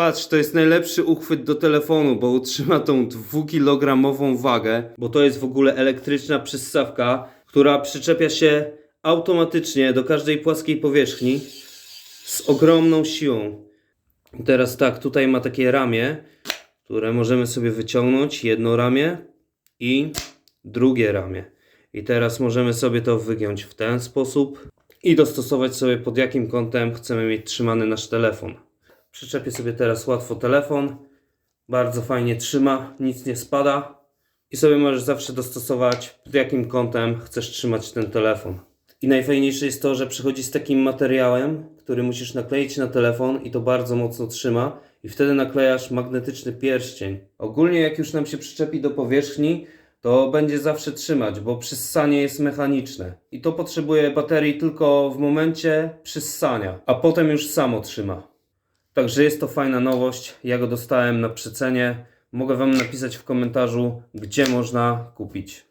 Patrz, to jest najlepszy uchwyt do telefonu, bo utrzyma tą dwukilogramową wagę, bo to jest w ogóle elektryczna przystawka, która przyczepia się automatycznie do każdej płaskiej powierzchni z ogromną siłą. Teraz tak, tutaj ma takie ramię, które możemy sobie wyciągnąć, jedno ramię i drugie ramię. I teraz możemy sobie to wygiąć w ten sposób i dostosować sobie pod jakim kątem chcemy mieć trzymany nasz telefon. Przyczepię sobie teraz łatwo telefon. Bardzo fajnie trzyma, nic nie spada. I sobie możesz zawsze dostosować, pod jakim kątem chcesz trzymać ten telefon. I najfajniejsze jest to, że przychodzi z takim materiałem, który musisz nakleić na telefon i to bardzo mocno trzyma. I wtedy naklejasz magnetyczny pierścień. Ogólnie jak już nam się przyczepi do powierzchni, to będzie zawsze trzymać, bo przyssanie jest mechaniczne. I to potrzebuje baterii tylko w momencie przyssania, a potem już samo trzyma. Także jest to fajna nowość. Ja go dostałem na przecenie. Mogę Wam napisać w komentarzu, gdzie można kupić.